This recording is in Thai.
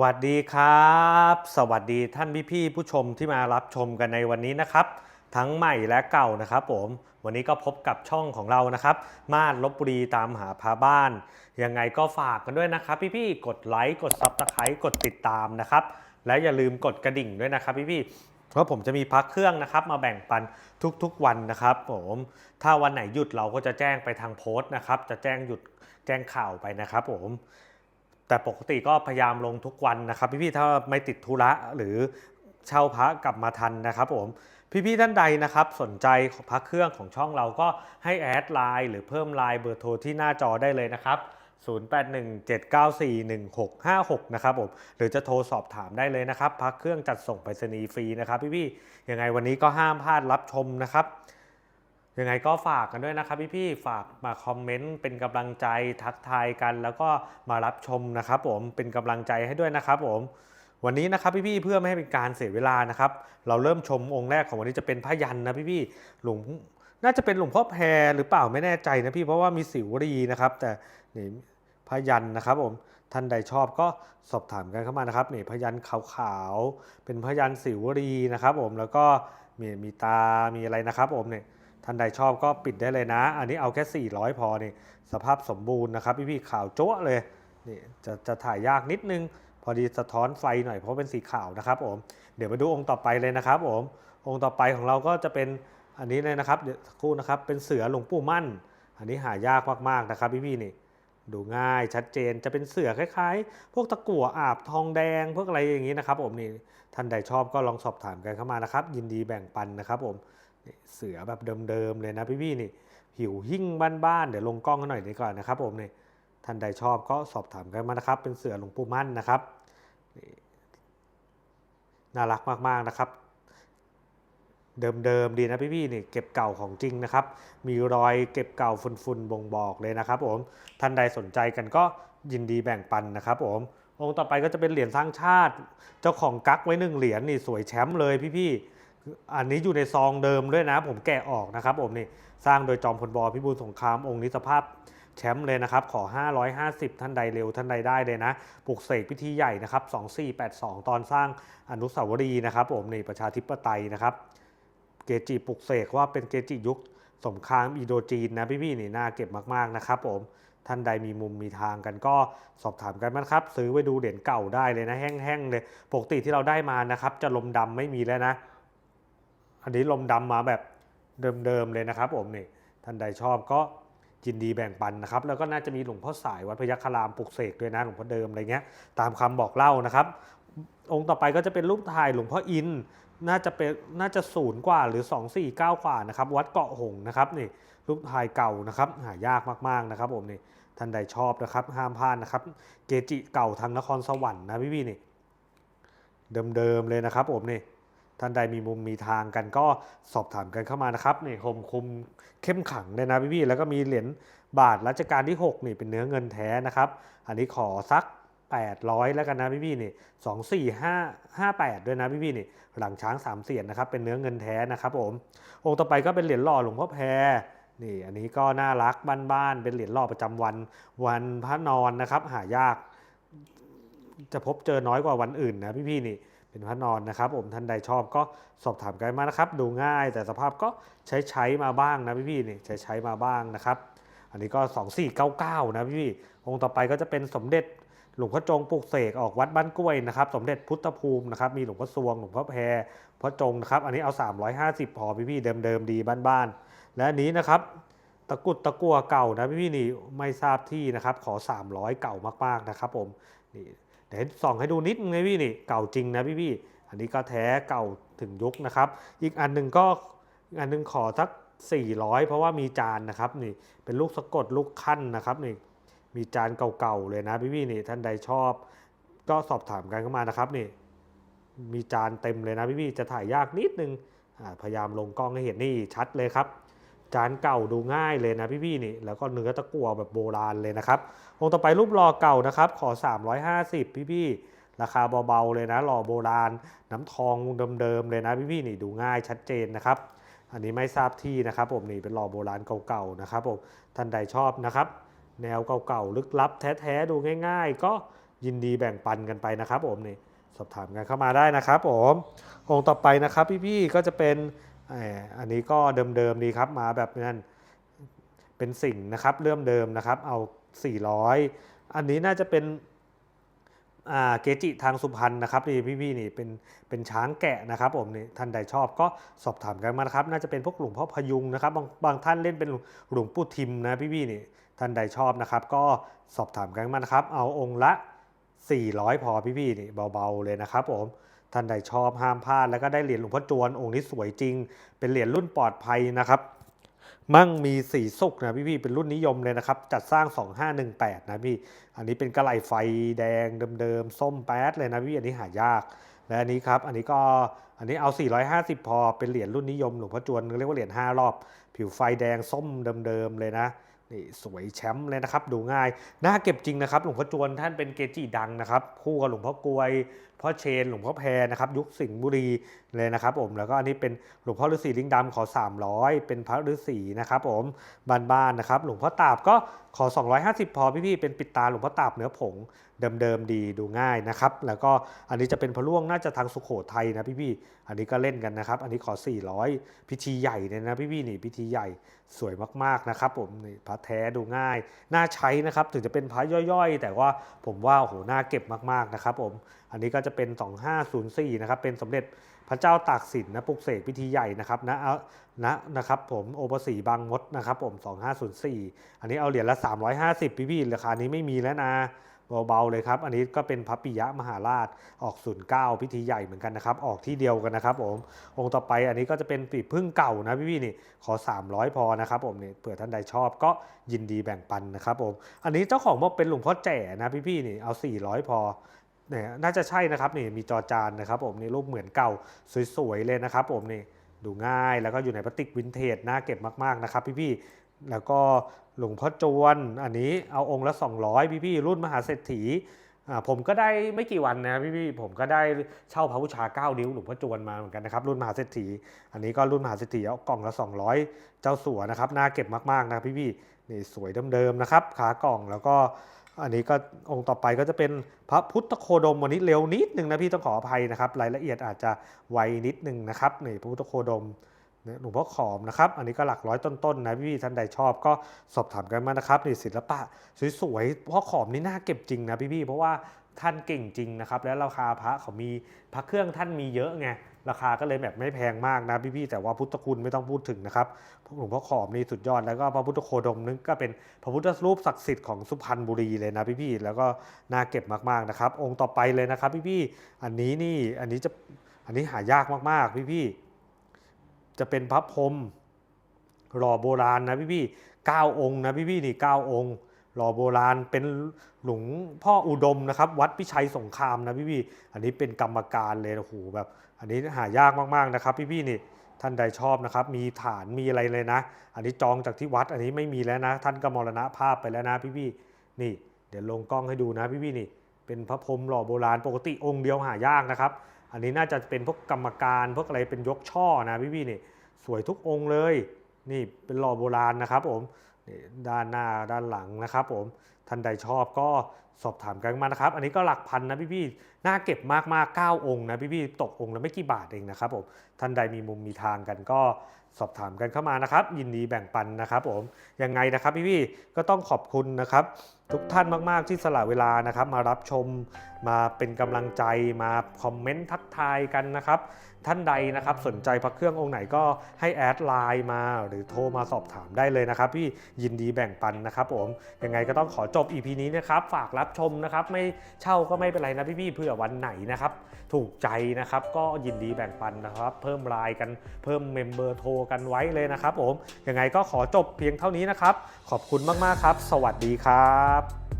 สวัสดีครับ สวัสดีท่านพี่ๆผู้ชมที่มารับชมกันในวันนี้นะครับ ทั้งใหม่และเก่านะครับผม วันนี้ก็พบกับช่องของเรานะครับ มาดลบบุรีตามหาพาบ้าน ยังไงก็ฝากกันด้วยนะครับ พี่ๆกดไลค์กดซับสไครต์กดติดตามนะครับ และอย่าลืมกดกระดิ่งด้วยนะครับพี่ๆเพราะผมจะมีพักเครื่องนะครับ มาแบ่งปันทุกๆวันนะครับผมถ้าวันไหนหยุดเราก็จะแจ้งไปทางโพสต์นะครับ จะแจ้งหยุดแจ้งข่าวไปนะครับผม แต่ปกติก็พยายามลงทุกวันนะครับพี่ๆถ้าไม่ติดธุระหรือเช่าพระกลับมาทันนะครับผมพี่ๆท่านใดนะครับสนใจพระเครื่องของช่องเราก็ให้แอดไลน์หรือเพิ่มไลน์เบอร์โทรที่หน้าจอได้เลยนะครับ0817941656 นะครับผมหรือจะโทรสอบถามได้เลยนะครับพระเครื่องจัดส่งไปรษณีย์ฟรีนะครับพี่ๆยังไงวันนี้ก็ห้ามพลาดรับชมนะครับ ยังไงก็ฝากกันด้วยนะครับพี่ๆฝากมาคอมเมนต์เป็นกำลังใจทักทายกัน แล้วก็มารับชมนะครับผมเป็นกำลังใจให้ด้วยนะครับผมวันนี้นะครับพี่ๆเพื่อไม่ให้เป็นการเสียเวลานะครับ เราเริ่มชมองค์แรกของวันนี้จะเป็นพระยันนะพี่ๆหลวงน่าจะเป็นหลวงพ่อแพรหรือเปล่าไม่แน่ใจนะพี่เพราะว่ามีสิวรีนะครับ แต่นี่พระยันนะครับผมท่านใดชอบก็สอบถามกันเข้ามานะครับนี่พยันขาวๆเป็นพยันสิวรีนะครับ ผมแล้วก็มีมีตามีอะไรนะครับผมเนี่ย ท่านใดชอบก็ปิดได้เลยนะ อันนี้เอาแค่ 400 พอนี่สภาพสมบูรณ์นะครับพี่ๆขาวโจ๊ะเลยนี่จะจะถ่ายยากนิดนึง พอดีสะท้อนไฟหน่อยเพราะเป็นสีขาวนะครับผมเดี๋ยวมาดูองค์ต่อไปเลยนะครับผมองค์ต่อไปของเราก็จะเป็นอันนี้เลยนะครับเดี๋ยวสักครู่นะครับเป็นเสือหลวงปู่มั่น อันนี้หายากมากๆนะครับพี่ๆนี่ดูง่ายชัดเจนจะเป็นเสือคล้ายๆ พวกตะกั่วอาบทองแดงพวกอะไรอย่างนี้นะครับผมนี่ท่านใดชอบก็ลองสอบถามกันเข้ามานะครับ ยินดีแบ่งปันนะครับผม เสือแบบเดิมๆเลยนะพี่ๆนี่ผิวหิ่งบ้านๆเดี๋ยวลงกล้องกันหน่อยดีกว่านะครับผมนี่ท่านใดชอบก็สอบถามกันมานะครับ เป็นเสือหลวงปู่มั่นนะครับนี่น่ารักมากๆนะครับ เดิมๆดีนะพี่ๆนี่เก็บเก่าของจริงนะครับ มีรอยเก็บเก่าฝุ่นๆบ่งบอกเลยนะครับผมท่านใดสนใจกันก็ยินดีแบ่งปันนะครับ ผมองค์ต่อไปก็จะเป็นเหรียญสร้างชาติ เจ้าของกักไว้หนึ่งเหรียญนี่สวยแชมป์เลยพี่ๆ อันนี้อยู่ในซองเดิมด้วยนะ ผมแกะออกนะครับผมนี่สร้างโดยจอมพลบอพิบูลสงครามองค์นี้สภาพแชมป์เลยนะครับ ขอ 550 ท่านใดเร็วท่านใดได้เลยนะปลุกเสกพิธีใหญ่นะครับ 2482 ตอนสร้างอนุสาวรีย์นะครับผมนี่ประชาธิปไตยนะครับ เกจิปลุกเสกว่าเป็นเกจิยุคสงครามอิโดจีนนะพี่ๆนี่น่าเก็บมากๆนะครับผมท่านใดมีมุมมีทางกันก็สอบถามกันนะครับ ซื้อไว้ดูเหรียญเก่าได้เลยนะแห้งๆเลยปกติที่เราได้มานะครับ จะลมดำไม่มีแล้วนะ อันนี้ลมดำมาแบบเดิมๆเลยนะครับผมนี่ท่านใดชอบก็ยินดีแบ่งปันนะครับ แล้วก็น่าจะมีหลวงพ่อสายวัดพยัคฆรามปลุกเสกด้วยนะหลวงพ่อเดิมอะไรเงี้ยตามคำบอกเล่านะครับ องค์ต่อไปก็จะเป็นรูปถ่ายหลวงพ่ออินน่าจะเป็นน่าจะศูนย์กว่าหรือ 249 กว่านะครับวัดเกาะหงนะครับนี่รูปถ่ายเก่านะครับหายากมากๆนะครับผมนี่ท่านใดชอบนะครับห้ามพลาดนะครับ เกจิเก่าทางนครสวรรค์นะพี่ๆนี่เดิมๆเลยนะครับผมนี่ ท่านใดมีมุมมีทางกันก็สอบถามกันเข้ามานะครับนี่คมคุมเข้มขังเลยนะพี่ๆแล้วก็มีเหรียญบาทรัชกาลที่ 6 นี่เป็นเนื้อเงินแท้นะครับ อันนี้ขอสัก 800 แล้วกันนะพี่ๆนี่2 4 5 5 8ด้วยนะพี่ๆนี่หลังช้าง3เสียนนะครับเป็นเนื้อเงินแท้นะครับผมองค์ต่อไปก็เป็นเหรียญหล่อหลวงพ่อแพรนี่อันนี้ก็น่ารักบ้านๆเป็นเหรียญหล่อประจำวันวันพระนอนนะครับ หายาก จะพบเจอน้อยกว่าวันอื่นนะพี่ๆนี่ เป็นพระนอนนะครับผมท่านใดชอบก็สอบถามกันมานะครับ ดูง่ายแต่สภาพก็ใช้ใช้มาบ้างนะพี่ๆนี่ใช้ใช้มาบ้างนะครับ อันนี้ก็ 2499 นะพี่ๆองค์ต่อไปก็จะเป็นสมเด็จหลวงพ่อจงปลูกเสกออกวัดบ้านกล้วยนะครับ สมเด็จพุทธภูมินะครับมีหลวงพ่อสวงหลวงพ่อแพรพ่อจงนะครับ อันนี้เอา 350 พอพี่ๆเดิมๆดีบ้านๆและอันนี้นะครับตะกุดตะกัวเก่านะพี่ๆนี่ไม่ทราบที่นะครับ ขอ 300 เก่ามากๆนะครับ ผมนี่ เดี๋ยวส่องให้ดูนิดนึงนะพี่นี่เก่าจริงนะพี่ๆอันนี้ก็แท้เก่าถึงยุคนะครับ อีกอันหนึ่งก็อันหนึงขอสัก 400 เพราะว่ามีจานนะครับนี่เป็นลูกสะกดลูกขั้นนะครับนี่มีจานเก่าๆเลยนะพี่ๆนี่ท่านใดชอบ ก็สอบถามกันเข้ามานะครับนี่มีจานเต็มเลยนะพี่ๆจะถ่ายยากนิดนึงอ่าพยายามลงกล้องให้เห็นนี่ชัดเลยครับ จานเก่าดูง่ายเลยนะพี่ๆนี่แล้วก็เนื้อตะกั่วแบบโบราณเลยนะครับองค์ต่อไปรูปหล่อเก่านะครับขอ 350 พี่ๆราคาเบาๆเลยนะหล่อโบราณ น้ำทองเดิมๆเลยนะพี่ๆนี่ดูง่ายชัดเจนนะครับอันนี้ไม่ทราบที่นะครับผมนี่เป็นหล่อโบราณเก่าๆนะครับผมท่านใดชอบนะครับ แนวเก่าๆลึกลับแท้ๆดูง่าย ๆ ก็ยินดีแบ่งปันกันไปนะครับผมนี่สอบถามกันเข้ามาได้นะครับผมองค์ต่อไปนะครับพี่ๆก็จะเป็น อันนี้ก็เดิมๆดีครับมาแบบนั้นเป็นสิ่งนะครับเริ่มเดิมนะครับเอา 400 อันนี้น่าจะเป็นเกจิทางสุพรรณนะครับนี่พี่ๆนี่เป็นเป็นช้างแกะนะครับผมนี่ท่านใดชอบก็สอบถามกันมานะครับ น่าจะเป็นพวกหลวงพ่อพยุงนะครับบางบางท่านเล่นเป็นหลวงปู่ทิมนะพี่ๆนี่ท่านใดชอบนะครับ ก็สอบถามกันมานะครับ เอาองค์ละ 400 พอพี่ๆนี่เบาๆเลยนะครับผม ท่านใดชอบห้ามพลาดแล้วก็ได้เหรียญหลวงพ่อจวนองค์นี้สวยจริง เป็นเหรียญรุ่นปลอดภัยนะครับ มั่งมีสีสุกนะพี่พี่ๆเป็นรุ่นนิยมเลยนะครับ จัดสร้าง 2518 นะพี่ อันนี้เป็นกระไหลไฟแดงเดิมๆส้มแป๊ดเลยนะพี่อันนี้หายาก และอันนี้ครับอันนี้ก็อันนี้เอา 450 พอเป็นเหรียญรุ่นนิยมหลวงพ่อจวนเรียกว่าเหรียญ5รอบ ผิวไฟแดงส้มเดิมๆเลยนะนี่สวยแชมป์เลยนะครับ ดูง่าย น่าเก็บจริงนะครับ หลวงพ่อจวนท่านเป็นเกจิดังนะครับ คู่กับหลวงพ่อกลวย พ่อเชน หลวงพ่อแพรนะครับยุคสิงห์บุรีเลยนะครับผมแล้วก็อันนี้เป็นหลวงพ่อฤาษีลิงดำขอ 300 เป็นพระฤาษีนะครับผมบ้านๆนะครับหลวงพ่อตาบก็ขอ 250 พอพี่ๆเป็นปิดตาหลวงพ่อตาบเนื้อผงเดิมๆดีดูง่ายนะครับแล้วก็อันนี้จะเป็นพระล่วงน่าจะทางสุโขทัยนะพี่ๆอันนี้ก็เล่นกันนะครับอันนี้ขอ 400 พิธีใหญ่เนี่ยนะพี่ๆนี่พิธีใหญ่สวยมากๆนะครับผมนี่พระแท้ดูง่าย น่าใช้นะครับถึงจะเป็นพระย่อยๆ แต่ว่าผมว่าโอ้โหน่าเก็บมากๆนะครับผมอันนี้ก็จะจะเป็น 2504 นะครับ เป็นสมเด็จพระเจ้าตากสินนะปลุกเสกพิธีใหญ่นะครับนะนะนะครับผมโอปสีบางมดนะครับผม 2504 อันนี้เอาเหรียญละ 350 พี่พี่ราคานี้ไม่มีแล้วนะเบาๆเลยครับ อันนี้ก็เป็นพระปิยะมหาราชออก 09 พิธีใหญ่เหมือนกันนะครับ ออกที่เดียวกันนะครับผมองค์ต่อไปอันนี้ก็จะเป็นปีพึ่งเก่านะพี่พี่ๆนี่ขอ 300 พอนะครับผมนี่เผื่อท่านใดชอบก็ยินดีแบ่งปันนะครับผมอันนี้เจ้าของบอกเป็นหลวงพ่อแจ๋นะพี่พี่ๆนี่เอา 400 พอ เนี่ยน่าจะใช่นะครับนี่มีจอจานนะครับผมนี่รูปเหมือนเก่าสวยๆเลยนะครับผมนี่ดูง่ายแล้วก็อยู่ในพลาสติกวินเทจน่าเก็บมากๆนะครับพี่ๆแล้วก็หลวงพ่อจวนอันนี้เอาองค์ละ 200 พี่ๆรุ่นมหาเศรษฐีผมก็ได้ไม่กี่วันนะพี่ๆผมก็ได้เช่าพระบูชา 9 นิ้วหลวงพ่อจวนมาเหมือนกันนะครับรุ่นมหาเศรษฐีอันนี้ก็รุ่นมหาเศรษฐีเอากล่องละ 200 เจ้าสัวนะครับน่าเก็บมากๆนะพี่ๆนี่สวยเดิมๆนะครับขากล่องแล้วก็ อันนี้ก็องค์ต่อไปก็จะเป็นพระพุทธโคดมวันนี้เร็วนิดนึงนะพี่ต้องขออภัยนะครับ รายละเอียดอาจจะไวนิดนึงนะครับนี่พระพุทธโคดมหลวงพ่อขอมนะครับ อันนี้ก็หลักร้อยต้นๆนะพี่ท่านใดชอบก็สอบถามกันมานะครับนี่ศิลปะสวยๆพ่อขอมนี่น่าเก็บจริงนะพี่ๆเพราะว่า ท่านเก่งจริงนะครับ แล้วราคาพระเขามีพระเครื่องท่านมีเยอะไงราคาก็เลยแบบไม่แพงมากนะพี่ๆแต่ว่าพุทธคุณไม่ต้องพูดถึงนะครับหลวงพ่อขอมนี่สุดยอดแล้วก็พระพุทธโคดมนึงก็เป็นพระพุทธรูปศักดิ์สิทธิ์ของสุพรรณบุรีเลยนะพี่ๆแล้วก็น่าเก็บมากๆนะครับ องค์ต่อไปเลยนะครับ พี่ๆอันนี้นี่อันนี้จะอันนี้หายากมากๆ พี่ๆจะเป็นพระพรมหล่อโบราณนะพี่ๆเก้าองค์นะพี่ๆนี่เก้าองค์ หล่อโบราณเป็นหลวงพ่ออุดมนะครับ วัดพิชัยสงครามนะพี่ๆอันนี้เป็นกรรมการเลยโอ้โหแบบ อันนี้หายากมากๆนะครับ พี่ๆนี่ท่านใดชอบนะครับ มีฐานมีอะไรเลยนะ อันนี้จองจากที่วัดอันนี้ไม่มีแล้วนะ ท่านก็มรณภาพไปแล้วนะพี่ๆนี่ เดี๋ยวลงกล้องให้ดูนะพี่ๆนี่ เป็นพระพรหมหล่อโบราณปกติองค์เดียวหายากนะครับ อันนี้น่าจะเป็นพวกกรรมการพวกอะไรเป็นยกช่อนะพี่ๆนี่ สวยทุกองค์เลย นี่เป็นหล่อโบราณนะครับผม ด้านหน้าด้านหลังนะครับผมท่านใดชอบก็สอบถามกันมานะครับ อันนี้ก็หลักพันนะพี่ๆน่าเก็บมากๆ9องค์นะพี่ๆตกองค์ละไม่กี่บาทเองนะครับผมท่านใดมีมุมมีทางกันก็ สอบถามกันเข้ามานะครับ ยินดีแบ่งปันนะครับผมยังไงนะครับพี่ๆก็ต้องขอบคุณนะครับ ทุกท่านมากๆที่สละเวลานะครับ มารับชมมาเป็นกำลังใจมาคอมเมนต์ทักทายกันนะครับ ท่านใดนะครับสนใจพระเครื่ององค์ไหนก็ให้แอดไลน์มาหรือโทรมาสอบถามได้เลยนะครับ พี่ยินดีแบ่งปันนะครับผมยังไงก็ต้องขอจบ EP นี้นะครับ ฝากรับชมนะครับ ไม่เช่าก็ไม่เป็นไรนะพี่ๆเพื่อวันไหนนะครับ ถูกใจนะครับ ก็ยินดีแบ่งปันนะครับ เพิ่มไลน์กันเพิ่มเมมเบอร์โทรกันไว้เลยนะครับผมยังไงก็ขอจบเพียงเท่านี้นะครับ ขอบคุณมากๆครับ สวัสดีครับ